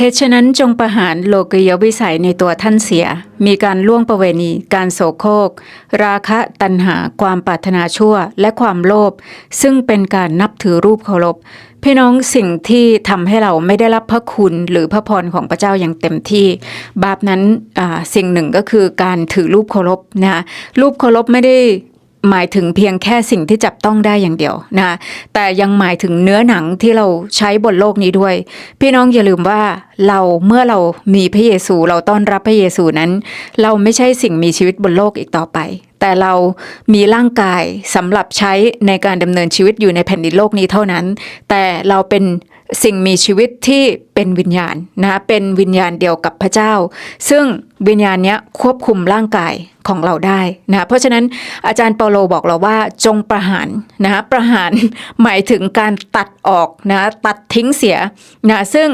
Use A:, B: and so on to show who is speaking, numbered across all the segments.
A: เหตุฉะนั้นจงประหารโลกยวิสัยในตัวท่านเสีย มีการล่วงประเวณี การโสโครก ราคะตัณหา ความปรารถนาชั่ว และความโลภ ซึ่งเป็นการนับถือรูปเคารพ พี่น้องสิ่งที่ทำให้เราไม่ได้รับพระคุณหรือพระพรของพระเจ้าอย่างเต็มที่ บาปนั้นอ่าสิ่งหนึ่งก็คือการถือรูปเคารพนะรูปเคารพไม่ได้ หมายถึงเพียงแค่สิ่งที่จับต้องได้อย่างเดียวนะแต่ยังหมายถึงเนื้อหนังที่เราใช้บนโลกนี้ด้วย พี่น้องอย่าลืมว่าเราเมื่อเรามีพระเยซู เราต้อนรับพระเยซูนั้น เราไม่ใช่สิ่งมีชีวิตบนโลกอีกต่อไป แต่เรามีร่างกายสำหรับใช้ในการดำเนินชีวิตอยู่ในแผ่นดินโลกนี้เท่านั้น แต่เราเป็นสิ่งมีชีวิตที่เป็นวิญญาณนะเป็นวิญญาณเดียวกับพระเจ้า ซึ่งวิญญาณนี้ควบคุมร่างกายของเราได้นะเพราะฉะนั้นอาจารย์เปาโลบอกเราว่าจงประหารนะประหารหมายถึงการตัดออกนะตัดทิ้งเสียนะซึ่ง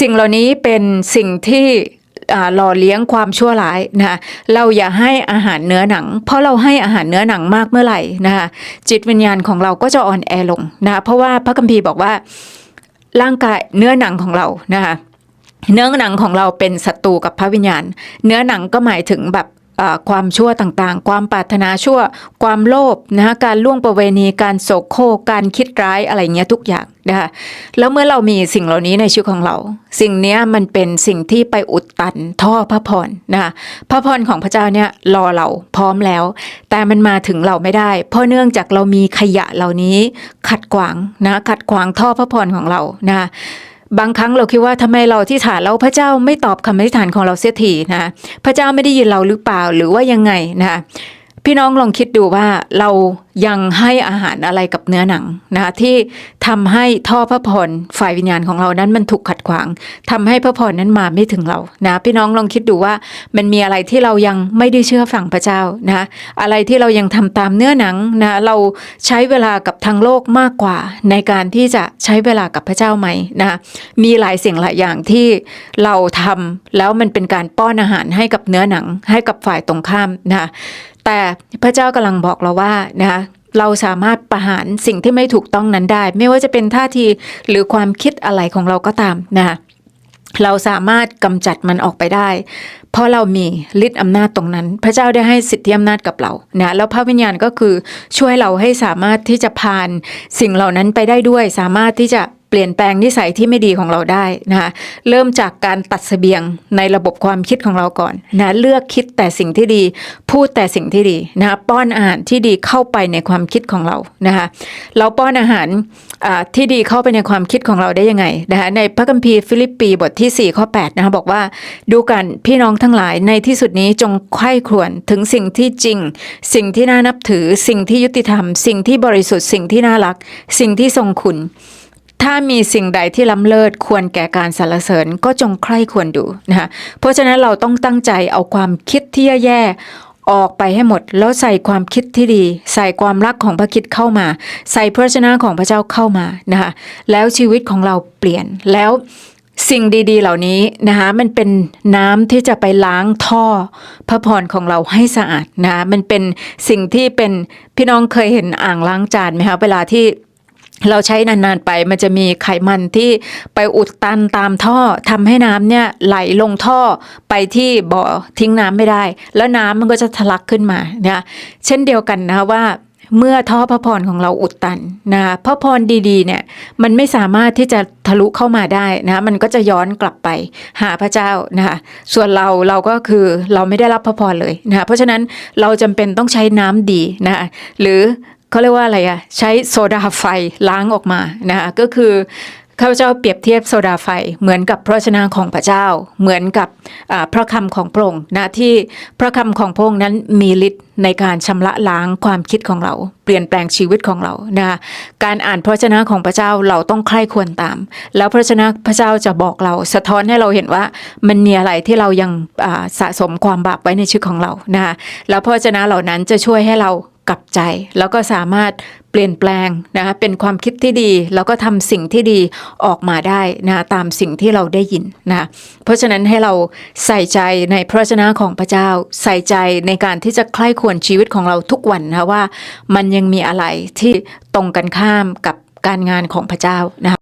A: สิ่งเหล่านี้เป็นสิ่งที่ หล่อเลี้ยงความชั่วร้ายนะคะเราอย่าให้อาหารเนื้อหนัง เพราะเราให้อาหารเนื้อหนังมากเมื่อไหร่นะคะจิตวิญญาณของเราก็จะอ่อนแอลงนะคะเพราะว่าพระคัมภีร์บอกว่าร่างกายเนื้อหนังของเรานะคะเนื้อหนังของเราเป็นศัตรูกับพระวิญญาณ เนื้อหนังก็หมายถึงแบบ ความชั่วต่างๆ ความปรารถนาชั่ว ความโลภนะคะการล่วงประเวณีการโศกโคกการคิดร้ายอะไรเงี้ยทุกอย่างนะคะแล้วเมื่อเรามีสิ่งเหล่านี้ในชีวิตของเรา สิ่งเนี้ยมันเป็นสิ่งที่ไปอุดตันท่อพระพรนะคะพระพรของพระเจ้าเนี่ยรอเราพร้อมแล้ว แต่มันมาถึงเราไม่ได้ เพราะเนื่องจากเรามีขยะเหล่านี้ขัดขวางนะขัดขวางท่อพระพรของเรานะคะ บางครั้งเราคิดว่าทำไมเราที่ฐานแล้วพระเจ้าไม่ตอบคำอธิษฐานของเราเสียทีนะพระเจ้าไม่ได้ยินเราหรือเปล่าหรือว่ายังไงนะ พี่น้องลองคิดดูว่าเรายังให้อาหารอะไรกับเนื้อหนังนะคะที่ทำให้ท่อพระพรฝ่ายวิญญาณของเรานั้นมันถูกขัดขวางทำให้พระพรนั้นมาไม่ถึงเรานะพี่น้องลองคิดดูว่ามันมีอะไรที่เรายังไม่ได้เชื่อฟังพระเจ้านะอะไรที่เรายังทำตามเนื้อหนังนะเราใช้เวลากับทางโลกมากกว่า ในการที่จะใช้เวลากับพระเจ้าไหมนะมีหลายสิ่งหลายอย่างที่เราทำแล้วมันเป็นการป้อนอาหารให้กับเนื้อหนัง ให้กับฝ่ายตรงข้ามนะ แต่พระเจ้ากำลังบอกเราว่านะคะเราสามารถประหารสิ่งที่ไม่ถูกต้องนั้นได้ ไม่ว่าจะเป็นท่าทีหรือความคิดอะไรของเราก็ตามนะคะเราสามารถกำจัดมันออกไปได้ เพราะเรามีฤทธิ์อำนาจตรงนั้น พระเจ้าได้ให้สิทธิอำนาจกับเรานะแล้วพระวิญญาณก็คือช่วยเราให้สามารถที่จะผ่านสิ่งเหล่านั้นไปได้ด้วย สามารถที่จะ เปลี่ยนแปลงนิสัยที่ไม่ดีของเราได้นะคะเริ่มจากการตัดเสบียงในระบบความคิดของเราก่อนนะเลือกคิดแต่สิ่งที่ดี พูดแต่สิ่งที่ดีนะคะป้อนอาหารที่ดีเข้าไปในความคิดของเรานะคะเราป้อนอาหารที่ดีเข้าไปในความคิดของเราได้ยังไงนะคะในพระคัมภีร์ฟิลิปปีบทที่ 4 ข้อ8นะคะบอกว่าดูกันพี่น้องทั้งหลายในที่สุดนี้จงใคร่ครวญถึงสิ่งที่จริง สิ่งที่น่านับถือ สิ่งที่ยุติธรรม สิ่งที่บริสุทธิ์สิ่งที่น่ารัก สิ่งที่ทรงคุณ ถ้ามีสิ่งใดที่ล้ำเลิศควรแก่การสรรเสริญก็จงใคร่ควรดูนะคะเพราะฉะนั้นเราต้องตั้งใจเอาความคิดที่แย่ๆออกไปให้หมดแล้วใส่ความคิดที่ดี ใส่ความรักของพระคิดเข้ามา ใส่พระชนะของพระเจ้าเข้ามานะคะแล้วชีวิตของเราเปลี่ยนแล้วสิ่งดีๆ เหล่านี้นะคะมันเป็นน้ำที่จะไปล้างท่อพระพรของเราให้สะอาดนะะมันเป็นสิ่งที่เป็นพี่น้องเคยเห็นอ่างล้างจานไหมคะเวลาที่ เราใช้นานๆไปมันจะมีไขมันที่ไปอุดตันตามท่อทำให้น้ำเนี่ยไหลลงท่อไปที่บ่อทิ้งน้ำไม่ได้ แล้วน้ำมันก็จะทะลักขึ้นมาเนี่ยเช่นเดียวกันนะว่าเมื่อท่อพระพรของเราอุดตันนะคะพระพรดีๆเนี่ยมันไม่สามารถที่จะทะลุเข้ามาได้นะมันก็จะย้อนกลับไปหาพระเจ้านะคะส่วนเราเราก็คือเราไม่ได้รับพระพรเลยนะคะเพราะฉะนั้นเราจำเป็นต้องใช้น้ำดีนะคะหรือ เขาเรียกว่าอะไรอะใช้โซดาไฟล้างออกมานะคะก็คือข้าพเจ้าเปรียบเทียบโซดาไฟเหมือนกับพระวจนะของพระเจ้า เหมือนกับพระคำของพระองค์นะที่พระคำของพระองค์นั้นมีฤทธิ์ในการชำระล้างความคิดของเรา เปลี่ยนแปลงชีวิตของเรานะคะการอ่านพระวจนะของพระเจ้าเราต้องใคร่ควรตาม แล้วพระวจนะพระเจ้าจะบอกเรา สะท้อนให้เราเห็นว่ามันมีอะไรที่เรายังสะสมความบาปไว้ในชีวิตของเรานะคะแล้วพระวจนะเหล่านั้นจะช่วยให้เรา กับใจ แล้วก็สามารถเปลี่ยนแปลงนะคะเป็นความคิดที่ดี แล้วก็ทำสิ่งที่ดีออกมาได้นะะตามสิ่งที่เราได้ยินนะคะเพราะฉะนั้นให้เราใส่ใจในพระชนะของพระเจ้า ใส่ใจในการที่จะใคร่ควรชีวิตของเราทุกวันนะคะว่า มันยังมีอะไรที่ตรงกันข้ามกับการงานของพระเจ้านะคะ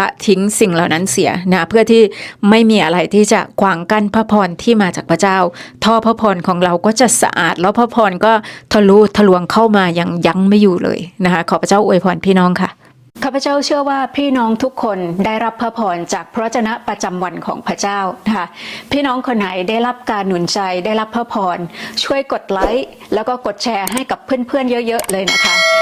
A: ละทิ้งสิ่งเหล่านั้นเสียนะเพื่อที่ไม่มีอะไรที่จะขวางกั้นพระพรที่มาจากพระเจ้า ท่อพระพรของเราก็จะสะอาด แล้วพระพรก็ทะลุทะลวงเข้ามาอย่างยั้งไม่อยู่เลยนะคะขอพระเจ้าอวยพรพี่น้องค่ะข้าพเจ้าเชื่อว่าพี่น้องทุกคนได้รับพระพรจากพระวจนะประจำวันของพระเจ้านะคะพี่น้องคนไหนได้รับการหนุนใจได้รับพระพรช่วยกดไลค์แล้วก็กดแชร์ให้กับเพื่อนๆเยอะ ๆ เลยนะคะ